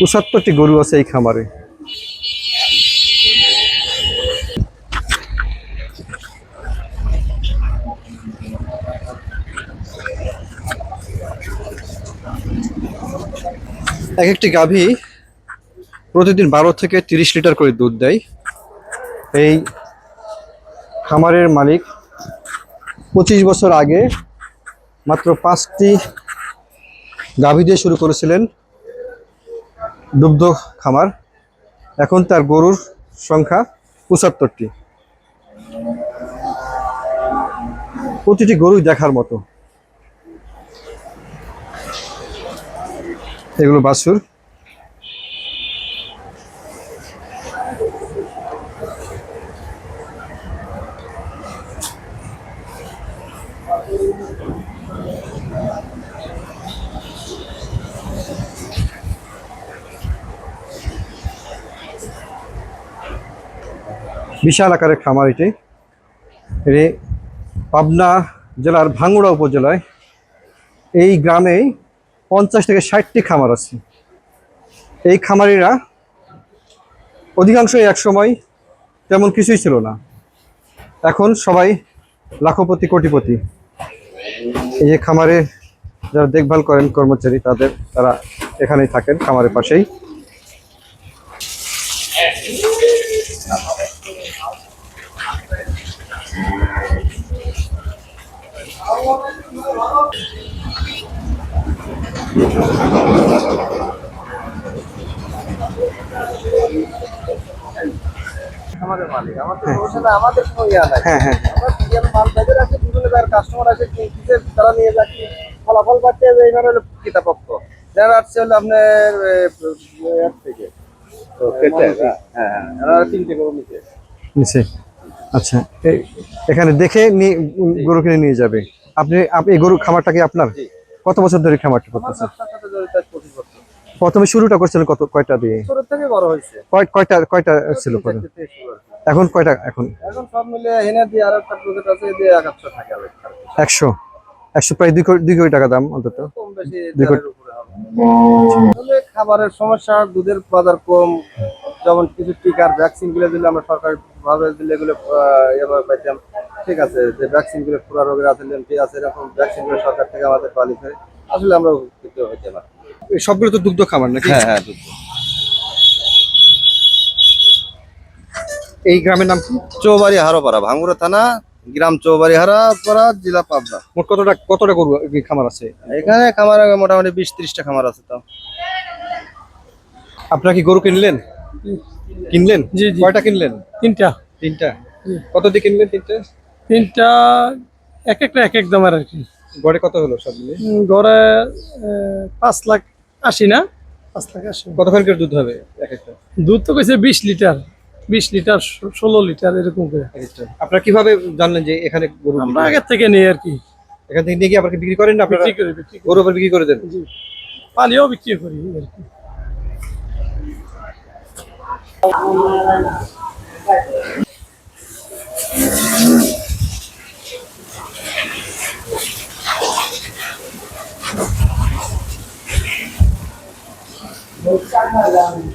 পঁচাত্তরটি গরু আছে এই খামারে। এক একটি গাভী প্রতিদিন বারো থেকে তিরিশ লিটার করে দুধ দেয়। এই খামারের মালিক পঁচিশ বছর আগে মাত্র পাঁচটি গাভী দিয়ে শুরু করেছিলেন। দুগ্ধ খামার। এখন তার গরুর সংখ্যা পঁচাত্তরটি। প্রতিটি গরুই দেখার মতো। এগুলো বাছুর। বিশাল আকারের খামার এটি এটি পাবনা জেলার ভাঙ্গুড়া উপজেলায়। এই গ্রামেই পঞ্চাশ থেকে ষাটটি খামার আছে। এই খামারিরা অধিকাংশই একসময় তেমন কিছুই ছিল না। এখন সবাই লাখপতি, কোটিপতি। এই যে খামারে যারা দেখভাল করেন কর্মচারী, তাদের, তারা এখানেই থাকেন খামারের পাশেই। আমাদের মালিক আমাদের সাথে আমাদের কোনো ইয়া নাই হ্যাঁ হ্যাঁ। আমরা ইয়ার মাল বেঁধে রাখি বিভিন্ন তার কাস্টমার আছে কিনতেছে তারা নিয়ে যাচ্ছে। ফলাফল পাচ্ছে যে এইভাবে হলো কৃতপক্ষ যারা আসছে হলো আপনার থেকে। তো হ্যাঁ হ্যাঁ তিনটে গরু নিচে নিচে। আচ্ছা এখানে দেখে গরু কিনে নিয়ে যাবে। আপনি আপনি এই গরু খামারটা কি আপনার? কত বছর ধরে খামারটা করতেছেন? প্রথমে শুরুটা করছিলেন কত কয়টা দিয়ে? কয়টা কয়টা ছিল। এখন কয়টা এখন। একশো একশো প্রায় দুই কোটি দুই কোটি টাকা দাম অন্তত। দুই কোটি- খাবারের সমস্যা দুধের বাজার কম যেমন কিছু টিকার ভ্যাকসিনগুলো দিলে আমরা সরকার ভাবে দিলে এগুলো এভাবে পাইতাম। ঠিক আছে যে ভ্যাকসিনগুলো পুরা রোগের আছে লেমপি আছে এরকম ভ্যাকসিনগুলো সরকার থেকে আমাদের কোয়ালিফাই আসলে আমরা উপকৃত হইতে না এই সবগুলো তো দুগ্ধ খামার নাকি? হ্যাঁ হ্যাঁ দুগ্ধ। এই গ্রামের নাম কি? চৌবাড়ি হারোপাড়া ভাঙ্গুরা থানা গ্রাম চৌবাড়ি হারাপাড়া জেলা পাবনা। মোট কতটা কতটা গরু খামার আছে? এখানে খামার মোটামুটি বিশ ত্রিশটা খামার আছে তো আপনারা কি গরু কিনলেন? কিনলেন? জি, জি। কয়টা কিনলেন? তিনটা। তিনটা। কত দিয়ে কিনলেন তিনটা? তিনটা এক একটা এক এক দামের আর কি। গড়ে কত হলো সব মিলে গড়ে পাঁচ লাখ আশি না? পাঁচ লাখ আশি। কতক্ষণ করে দুধ হবে এক একটা? দুধ তো কইছে বিশ লিটার। বিশ লিটার ষোলো লিটার এরকম করে। আপনারা কীভাবে জানলেন যে এখানে গরু আমরা আগের থেকে নিই আর কি। এখান থেকে নিয়ে গিয়ে আপনাকে বিক্রি করেন না আপনারা? বিক্রি করি বিক্রি গরু আবার বিক্রি করে দেন? জি। পালিও বিক্রি করি আর কি। một trăm lần.